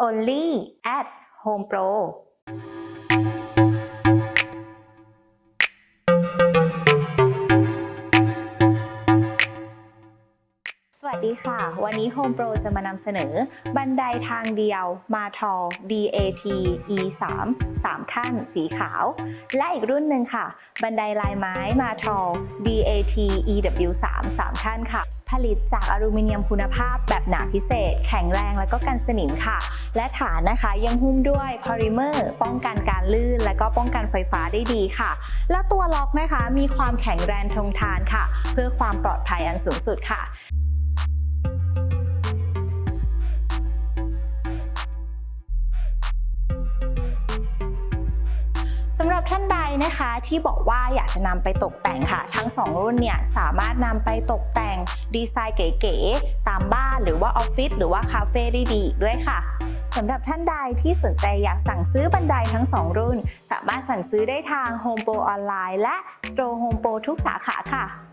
only at Home Pro สวัสดีค่ะ วันนี้ Home Pro จะมานำเสนอ บันไดทางเดียวมาทอ DAT E3 3 ขั้นสีขาว และอีกรุ่นหนึ่งค่ะ บันไดลายไม้มาทอ DAT EW3 3 ขั้นค่ะ ผลิตจากอลูมิเนียมคุณภาพแบบหนาพิเศษ แข็งแรงและก็กันสนิมค่ะ และฐานนะคะยังหุ้มด้วยพอลิเมอร์ป้องกันการลื่น และก็ป้องกันไฟฟ้าได้ดีค่ะ และตัวล็อกนะคะมีความแข็งแรงทนทานค่ะ เพื่อความปลอดภัยอันสูงสุดค่ะ สำหรับท่านใดนะคะที่บอกว่าอยากจะนำไปตกแต่งค่ะ ทั้ง 2 รุ่นเนี่ยสามารถนำไปตกแต่งดีไซน์เก๋ๆตามบ้านหรือว่าออฟฟิศหรือว่าคาเฟ่ได้ดีด้วยค่ะสำหรับท่านใดที่สนใจอยากสั่งซื้อบันไดทั้ง 2 รุ่น สามารถสั่งซื้อได้ทาง Home Pro ออนไลน์และ Store Home Pro ทุกสาขาค่ะ